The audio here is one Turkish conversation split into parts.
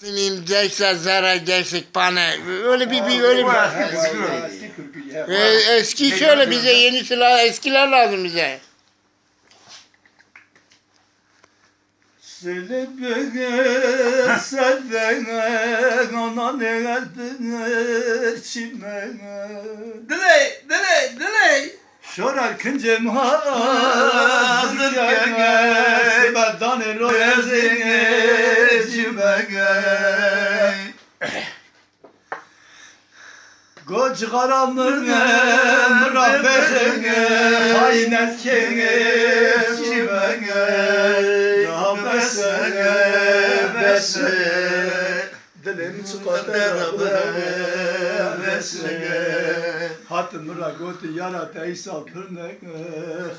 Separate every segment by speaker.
Speaker 1: Simim geçse zara geçsek bana öyle bir, bir öyle bir
Speaker 2: Eski kürkü ya.
Speaker 1: E, eski şöyle bize yeni silah eskiler lazım bize.
Speaker 2: Söyle bana senden ana ne geldin içime.
Speaker 3: Delay, delay, delay.
Speaker 2: Şorar kıncım hazır gene yazine cime Koç karamın mırafesine Haynet kenge cime Ya besene besene Dilim çıkartır besene Hatın mıra goti yara teysa pırne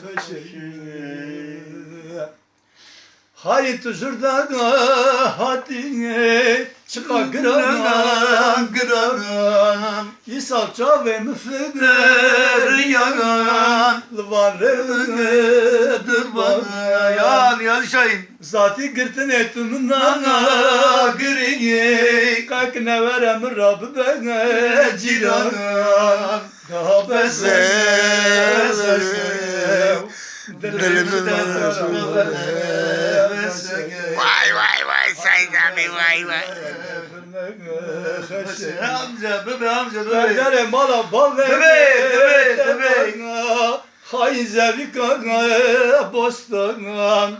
Speaker 2: xeşe Hayt zurda hatine çıka grana grana İsal çave müfeber yagan Lvarını dırvana
Speaker 3: Yan, yan Şahin.
Speaker 2: Zati girtin etun nana giriye Kak ne verem Rabb bana ciran Daha besene
Speaker 1: Vay vay vay Sayın abi vay vay.
Speaker 3: Amca, bebe amca, bebe.
Speaker 2: Dere mala bal ve
Speaker 3: Tabii, tabii, tabii.
Speaker 2: Hay zevikana bostanan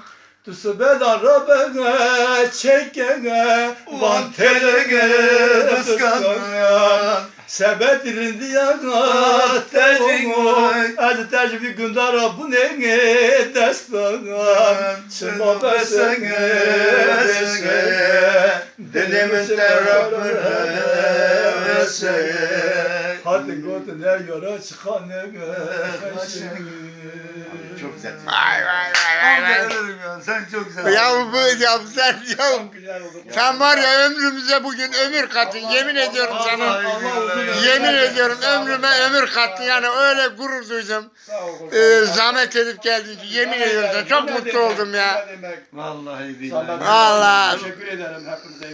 Speaker 2: Tusu bedara bana çekene Van telege ıskanan Sebetirin diyana tecino Az tecvi gündara bu neye destanan Çıma besene besene Dilimin tarafına besene Hadi gotu ne yara çıkan ne
Speaker 3: Çok güzel.
Speaker 1: Vay vay vay vay vay.
Speaker 3: ölürüm ya. Sen çok güzel.
Speaker 1: Ya bu ya sen ya. Sen var ya ömrümüze bugün ömür kattın yemin ediyorum sana. Yemin ediyorum ömrüme ömür kattın yani öyle gurur duydum.
Speaker 2: Sağ ol.
Speaker 1: Ee, zahmet edip geldin ki yemin ediyorum sana çok mutlu oldum ya.
Speaker 3: Vallahi billahi.
Speaker 1: Allah.
Speaker 2: Teşekkür ederim hepinize.